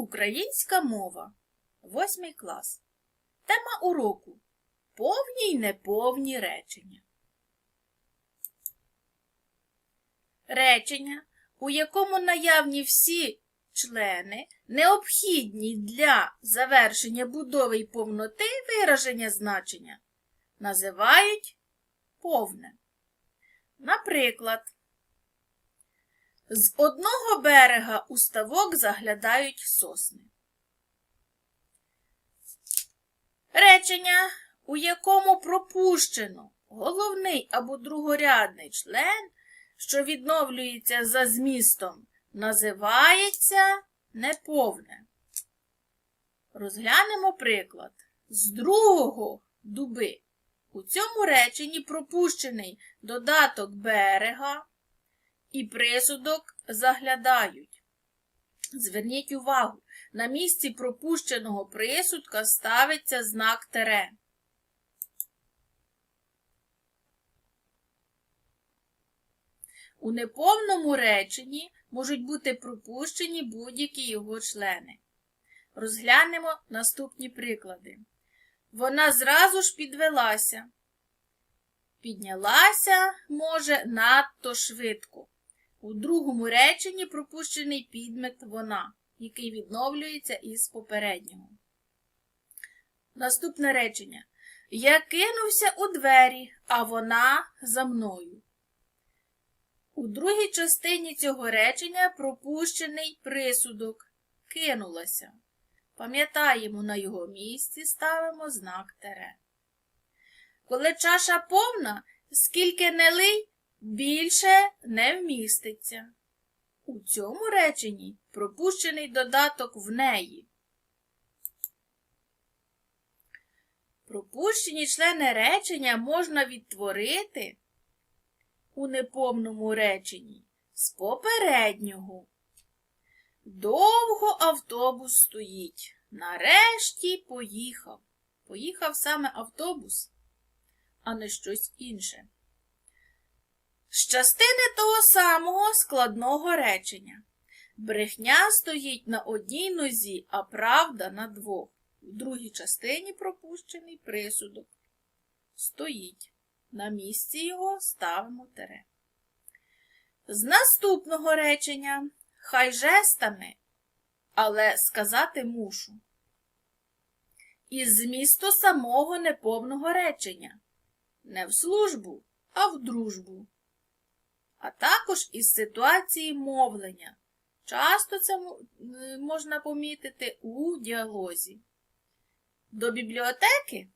Українська мова. Восьмий клас. Тема уроку. Повні й неповні речення. Речення, у якому наявні всі члени, необхідні для завершення будови й повноти вираження значення, називають повне. Наприклад, з одного берега у ставок заглядають сосни. Речення, у якому пропущено головний або другорядний член, що відновлюється за змістом, називається неповне. Розглянемо приклад. З другого дуби. У цьому реченні пропущений додаток берега і присудок заглядають. Зверніть увагу, на місці пропущеного присудка ставиться знак тере. У неповному реченні можуть бути пропущені будь-які його члени. Розглянемо наступні приклади. Вона зразу ж підвелася. Піднялася, може, надто швидко. У другому реченні пропущений підмет вона, який відновлюється із попереднього. Наступне речення. Я кинувся у двері, а вона за мною. У другій частині цього речення пропущений присудок кинулася. Пам'ятаємо, на його місці ставимо знак тере. Коли чаша повна, скільки не лий, більше не вміститься. У цьому реченні пропущений додаток в неї. Пропущені члени речення можна відтворити у неповному реченні з попереднього. Довго автобус стоїть. Нарешті поїхав. Поїхав саме автобус, а не щось інше. З частини того самого складного речення. Брехня стоїть на одній нозі, а правда на двох. В другій частині пропущений присудок. Стоїть. На місці його ставимо тере. З наступного речення хай жестами, але сказати мушу. Із змісту самого неповного речення. Не в службу, а в дружбу. А також із ситуації мовлення. Часто це можна помітити у діалозі. До бібліотеки